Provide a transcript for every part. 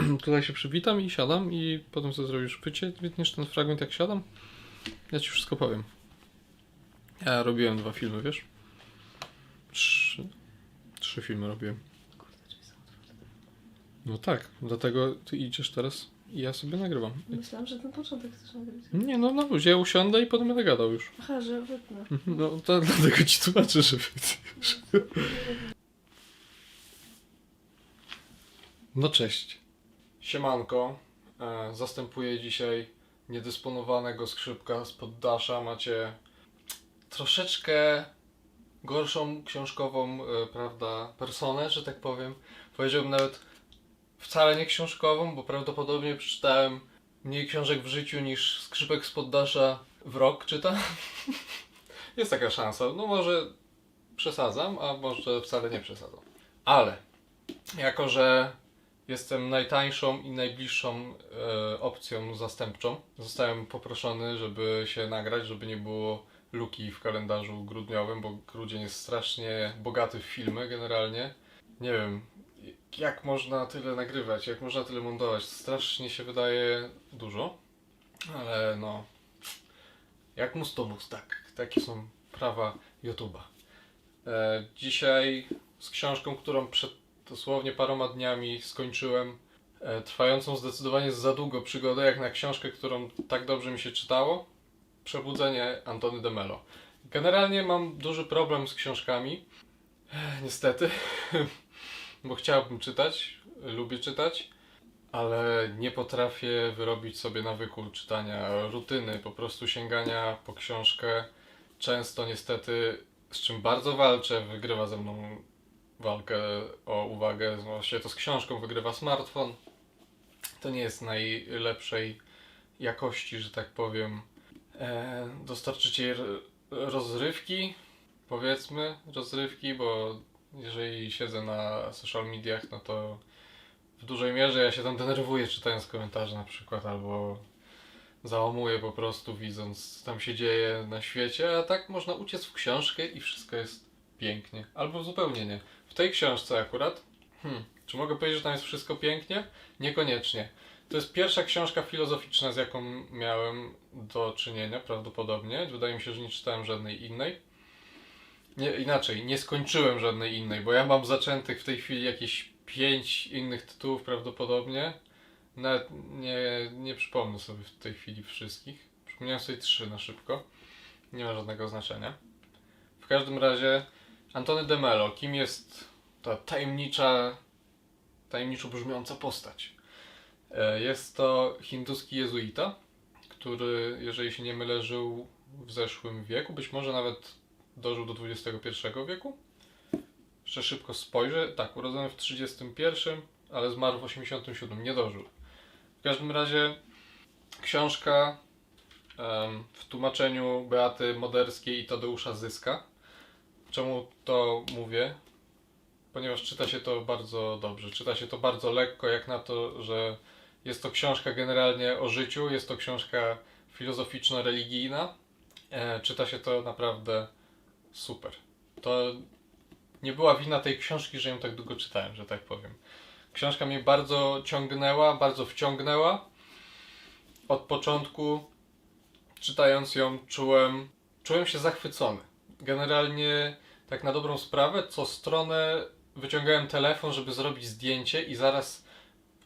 tutaj się przywitam i siadam i potem co zrobisz? Wycie, wytniesz ten fragment jak siadam? Ja ci wszystko powiem. Ja robiłem dwa filmy, wiesz? Trzy, trzy filmy robiłem. No tak, dlatego ty idziesz teraz i ja sobie nagrywam. Myślałam, że ten początek chcesz nagrać. Nie, no na luzie, ja usiądę i potem będę gadał już. Aha, że wytnę. No to dlatego ci tłumaczę, że wytniesz. No cześć. Siemanko. E, zastępuję dzisiaj niedysponowanego skrzypka z poddasza. Macie troszeczkę gorszą książkową, e, prawda, personę, że tak powiem. Powiedziałbym nawet wcale nie książkową, bo prawdopodobnie przeczytałem mniej książek w życiu niż skrzypek z poddasza w rok czyta. Jest taka szansa. No może przesadzam, a może wcale nie przesadzam. Ale jako, że jestem najtańszą i najbliższą e, opcją zastępczą, zostałem poproszony, żeby się nagrać, żeby nie było luki w kalendarzu grudniowym, bo grudzień jest strasznie bogaty w filmy generalnie. Nie wiem, jak można tyle nagrywać, jak można tyle montować. Strasznie się wydaje dużo, ale no, jak mus to mus, tak. Takie są prawa YouTube'a. E, dzisiaj z książką, którą przed dosłownie paroma dniami skończyłem, e, trwającą zdecydowanie za długo przygodę, jak na książkę, którą tak dobrze mi się czytało. Przebudzenie Antony de Mello. Generalnie mam duży problem z książkami. E, niestety, bo chciałbym czytać, lubię czytać, ale nie potrafię wyrobić sobie nawyku czytania, rutyny, po prostu sięgania po książkę. Często niestety, z czym bardzo walczę, wygrywa ze mną walkę o uwagę. Właściwie to z książką wygrywa smartfon. To nie jest najlepszej jakości, że tak powiem, e, dostarczyciel rozrywki, powiedzmy, rozrywki, bo jeżeli siedzę na social mediach, no to w dużej mierze ja się tam denerwuję czytając komentarze na przykład, albo załamuję po prostu widząc co tam się dzieje na świecie, a tak można uciec w książkę i wszystko jest pięknie. Albo zupełnie nie. W tej książce akurat, hmm, czy mogę powiedzieć, że tam jest wszystko pięknie? Niekoniecznie. To jest pierwsza książka filozoficzna, z jaką miałem do czynienia, prawdopodobnie. Wydaje mi się, że nie czytałem żadnej innej. Nie, inaczej, nie skończyłem żadnej innej, bo ja mam zaczętych w tej chwili jakieś pięć innych tytułów prawdopodobnie. Nawet nie, nie przypomnę sobie w tej chwili wszystkich. Przypomniałem sobie trzy na szybko. Nie ma żadnego znaczenia. W każdym razie Antony de Mello, kim jest ta tajemnicza, tajemniczo brzmiąca postać? E, Jest to hinduski jezuita, który, jeżeli się nie mylę, żył w zeszłym wieku, być może nawet dożył do XXI wieku. Jeszcze szybko spojrzę. Tak, urodzony w 31, ale zmarł w 87, nie dożył. W każdym razie książka w tłumaczeniu Beaty Moderskiej i Tadeusza Zyska. Czemu to mówię? Ponieważ czyta się to bardzo dobrze. Czyta się to bardzo lekko, jak na to, że jest to książka generalnie o życiu, jest to książka filozoficzno-religijna. E, czyta się to naprawdę super. To nie była wina tej książki, że ją tak długo czytałem, że tak powiem. Książka mnie bardzo ciągnęła, bardzo wciągnęła. Od początku, czytając ją, czułem, czułem się zachwycony. Generalnie, tak na dobrą sprawę, co stronę wyciągałem telefon, żeby zrobić zdjęcie i zaraz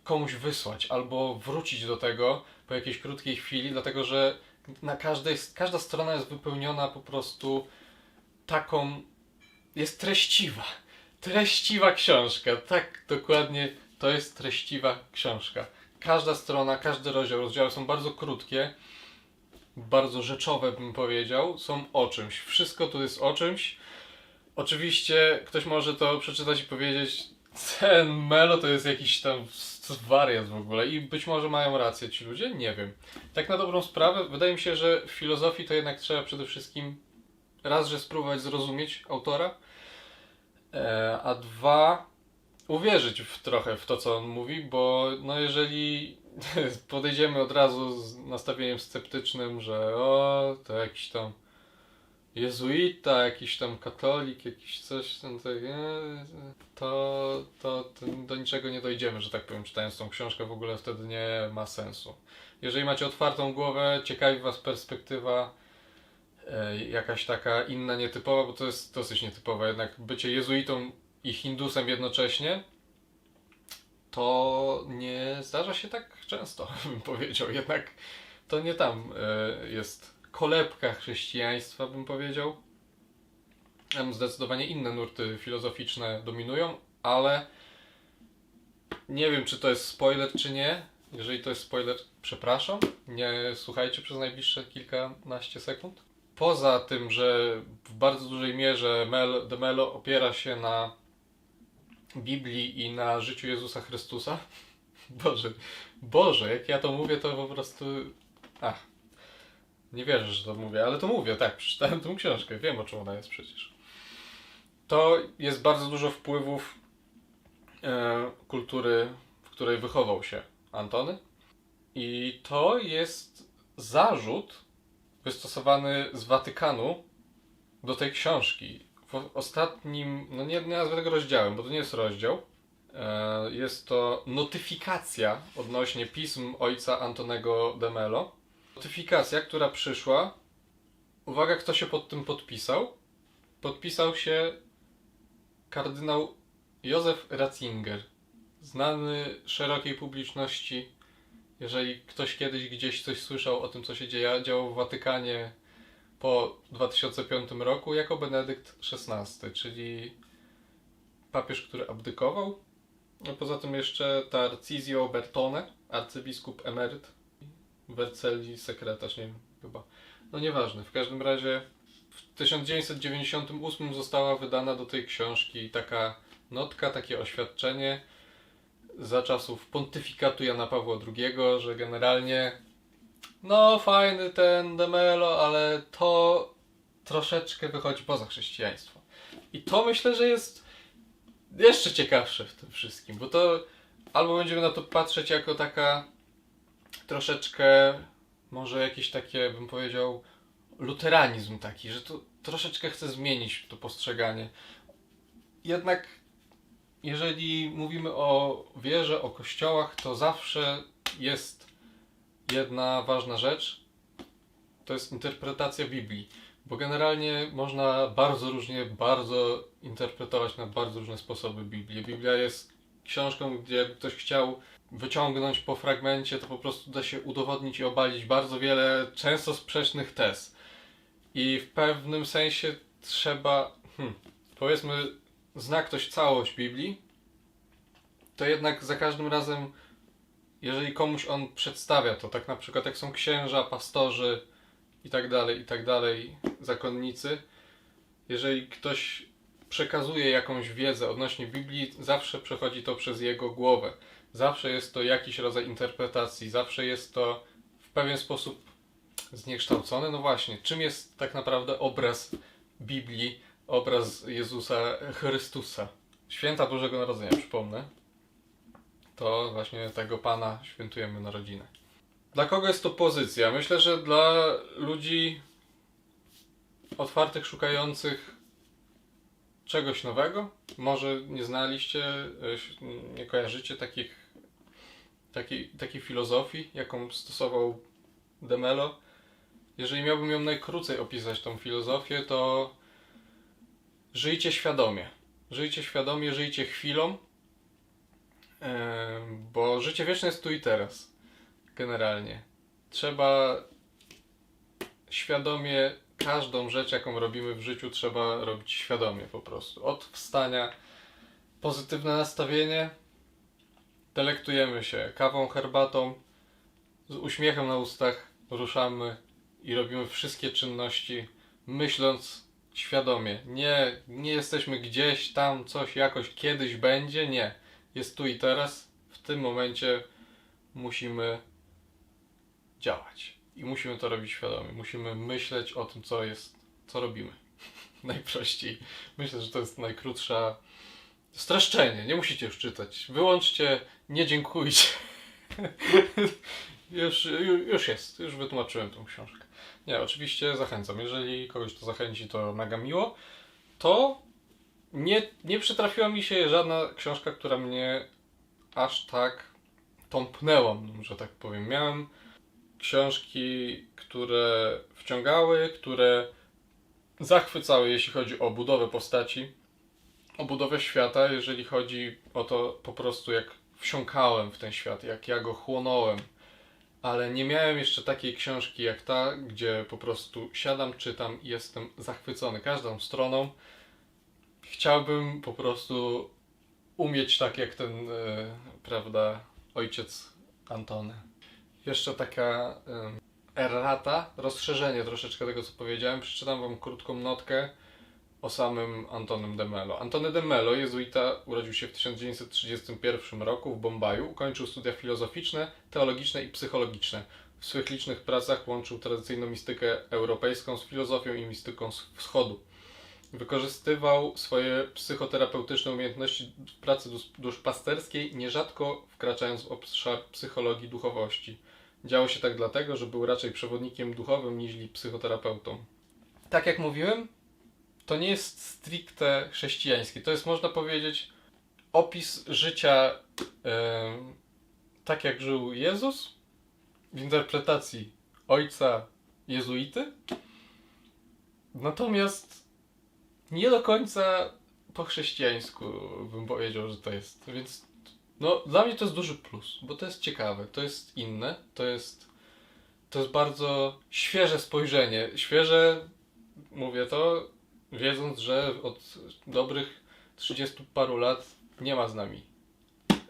komuś wysłać albo wrócić do tego po jakiejś krótkiej chwili, dlatego że na każdej, każda strona jest wypełniona po prostu taką, jest treściwa. Treściwa książka, tak dokładnie to jest treściwa książka. Każda strona, każdy rozdział, rozdziały są bardzo krótkie, bardzo rzeczowe bym powiedział, są o czymś. Wszystko tu jest o czymś. Oczywiście ktoś może to przeczytać i powiedzieć, ten Melo to jest jakiś tam wariat w ogóle i być może mają rację ci ludzie, nie wiem. Tak na dobrą sprawę, wydaje mi się, że w filozofii to jednak trzeba przede wszystkim raz, że spróbować zrozumieć autora, e, a dwa, uwierzyć w trochę w to, co on mówi, bo no jeżeli podejdziemy od razu z nastawieniem sceptycznym, że o, to jakiś tam jezuita, jakiś tam katolik, jakiś coś tam to, to do niczego nie dojdziemy, że tak powiem, czytając tą książkę w ogóle wtedy nie ma sensu. Jeżeli macie otwartą głowę, ciekawi was perspektywa e, jakaś taka inna, nietypowa, bo to jest dosyć nietypowe, jednak bycie jezuitą i hindusem jednocześnie, to nie zdarza się tak często, bym powiedział. Jednak to nie tam e, jest kolebka chrześcijaństwa, bym powiedział. Tam zdecydowanie inne nurty filozoficzne dominują, ale nie wiem, czy to jest spoiler, czy nie. Jeżeli to jest spoiler, przepraszam. Nie słuchajcie przez najbliższe kilkanaście sekund. Poza tym, że w bardzo dużej mierze Mel, De Mello opiera się na Biblii i na życiu Jezusa Chrystusa. Boże, Boże, jak ja to mówię, to po prostu. Ach, nie wierzę, że to mówię, ale to mówię, tak, przeczytałem tą książkę, wiem o czym ona jest przecież. To jest bardzo dużo wpływów e, kultury, w której wychował się Antony. I to jest zarzut wystosowany z Watykanu do tej książki. W ostatnim, no nie, nie nazwę tego rozdziałem, bo to nie jest rozdział. E, Jest to notyfikacja odnośnie pism ojca Antonego de Mello. Notyfikacja, która przyszła. Uwaga, kto się pod tym podpisał. Podpisał się kardynał Józef Ratzinger, znany szerokiej publiczności. Jeżeli ktoś kiedyś gdzieś coś słyszał o tym, co się dzieje, działo w Watykanie po 2005 roku, jako Benedykt XVI, czyli papież, który abdykował. No poza tym jeszcze Tarcisio Bertone, arcybiskup emeryt, Vercelli sekretarz, nie wiem, chyba. No nieważne, w każdym razie w 1998 została wydana do tej książki taka notka, takie oświadczenie za czasów pontyfikatu Jana Pawła II, że generalnie no fajny ten Demelo, ale to troszeczkę wychodzi poza chrześcijaństwo. I to myślę, że jest jeszcze ciekawsze w tym wszystkim, bo to albo będziemy na to patrzeć jako taka troszeczkę, może jakieś takie, bym powiedział, luteranizm taki, że to troszeczkę chce zmienić to postrzeganie. Jednak jeżeli mówimy o wierze, o kościołach, to zawsze jest jedna ważna rzecz. To jest interpretacja Biblii. Bo generalnie można bardzo różnie, bardzo interpretować na bardzo różne sposoby Biblię. Biblia jest książką, gdzie ktoś chciał wyciągnąć po fragmencie, to po prostu da się udowodnić i obalić bardzo wiele często sprzecznych tez. I w pewnym sensie trzeba, hmm, powiedzmy, zna ktoś całość Biblii, to jednak za każdym razem, jeżeli komuś on przedstawia to, tak na przykład jak są księża, pastorzy i tak dalej, i tak dalej, zakonnicy, jeżeli ktoś przekazuje jakąś wiedzę odnośnie Biblii, zawsze przechodzi to przez jego głowę. Zawsze jest to jakiś rodzaj interpretacji, zawsze jest to w pewien sposób zniekształcone. No właśnie, czym jest tak naprawdę obraz Biblii, obraz Jezusa Chrystusa? Święta Bożego Narodzenia, przypomnę. To właśnie tego Pana świętujemy narodzinę. Dla kogo jest to pozycja? Myślę, że dla ludzi otwartych, szukających czegoś nowego. Może nie znaliście, y, nie kojarzycie takich, takiej, takiej filozofii, jaką stosował Demelo. Jeżeli miałbym ją najkrócej opisać, tą filozofię, to żyjcie świadomie. Żyjcie świadomie, żyjcie chwilą, Em, bo życie wieczne jest tu i teraz. Generalnie. Trzeba świadomie każdą rzecz, jaką robimy w życiu, trzeba robić świadomie po prostu. Od wstania pozytywne nastawienie, delektujemy się kawą, herbatą, z uśmiechem na ustach ruszamy i robimy wszystkie czynności, myśląc świadomie. Nie, nie jesteśmy gdzieś tam, coś jakoś kiedyś będzie, nie. Jest tu i teraz, w tym momencie musimy działać. I musimy to robić świadomie. Musimy myśleć o tym, co jest, co robimy. Najprościej. Myślę, że to jest najkrótsza. Streszczenie, nie musicie już czytać. Wyłączcie, nie dziękujcie. Już, ju- już jest, już wytłumaczyłem tą książkę. Nie, oczywiście zachęcam. Jeżeli kogoś to zachęci, to mega miło. To nie, nie przytrafiła mi się żadna książka, która mnie aż tak tąpnęła, że tak powiem. Miałem książki, które wciągały, które zachwycały, jeśli chodzi o budowę postaci, o budowę świata, jeżeli chodzi o to po prostu jak wsiąkałem w ten świat, jak ja go chłonąłem. Ale nie miałem jeszcze takiej książki jak ta, gdzie po prostu siadam, czytam i jestem zachwycony każdą stroną. Chciałbym po prostu umieć tak jak ten, e, prawda, ojciec Antony. Jeszcze taka em, errata, rozszerzenie troszeczkę tego, co powiedziałem. Przeczytam wam krótką notkę o samym Antonym de Mello. Antony de Mello, jezuita, urodził się w 1931 roku w Bombaju. Ukończył studia filozoficzne, teologiczne i psychologiczne. W swych licznych pracach łączył tradycyjną mistykę europejską z filozofią i mistyką wschodu. Wykorzystywał swoje psychoterapeutyczne umiejętności w pracy dus- duszpasterskiej, nierzadko wkraczając w obszar psychologii duchowości. Działo się tak dlatego, że był raczej przewodnikiem duchowym niż psychoterapeutą. Tak jak mówiłem, to nie jest stricte chrześcijańskie. To jest, można powiedzieć, opis życia em, tak, jak żył Jezus w interpretacji ojca jezuity. Natomiast nie do końca po chrześcijańsku bym powiedział, że to jest. Więc no, dla mnie to jest duży plus, bo to jest ciekawe, to jest inne, to jest to jest bardzo świeże spojrzenie. Świeże, mówię to, wiedząc, że od dobrych 30 paru lat nie ma z nami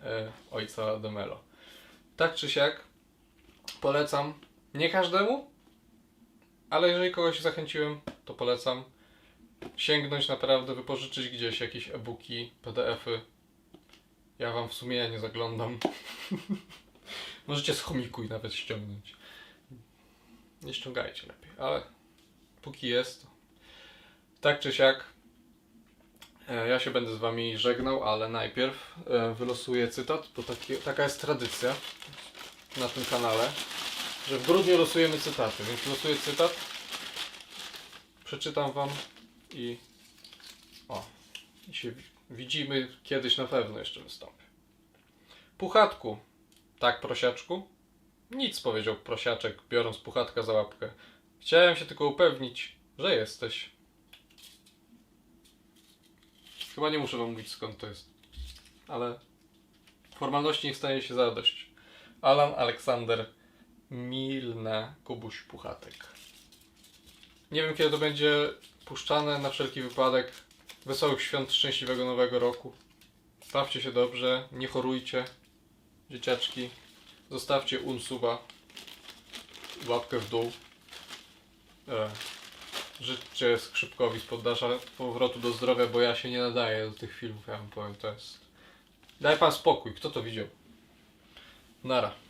e, ojca Demelo. Tak czy siak, polecam. Nie każdemu, ale jeżeli kogoś zachęciłem, to polecam. Sięgnąć naprawdę, wypożyczyć gdzieś jakieś e-booki, PDF-y. Ja wam w sumie nie zaglądam. Możecie z chomikuj nawet ściągnąć. Nie ściągajcie lepiej, ale póki jest, tak czy siak, e, ja się będę z wami żegnał, ale najpierw e, wylosuję cytat, bo taki, taka jest tradycja na tym kanale, że w grudniu losujemy cytaty, więc losuję cytat, przeczytam wam i o, i się wi- widzimy kiedyś na pewno jeszcze wystąpię. Puchatku, tak prosiaczku? Nic, powiedział prosiaczek, biorąc puchatka za łapkę. Chciałem się tylko upewnić, że jesteś. Chyba nie muszę wam mówić skąd to jest. Ale formalności niech stanie się zadość. Alan Aleksander Milne Kubuś Puchatek. Nie wiem kiedy to będzie puszczane, na wszelki wypadek. Wesołych świąt, szczęśliwego nowego roku. Bawcie się dobrze, nie chorujcie. Dzieciaczki. Zostawcie unsuba. Łapkę w dół. E, życzcie Skrzypkowi z poddasza powrotu do zdrowia, bo ja się nie nadaję do tych filmów, ja wam powiem, to jest... Daj pan spokój, kto to widział? Nara.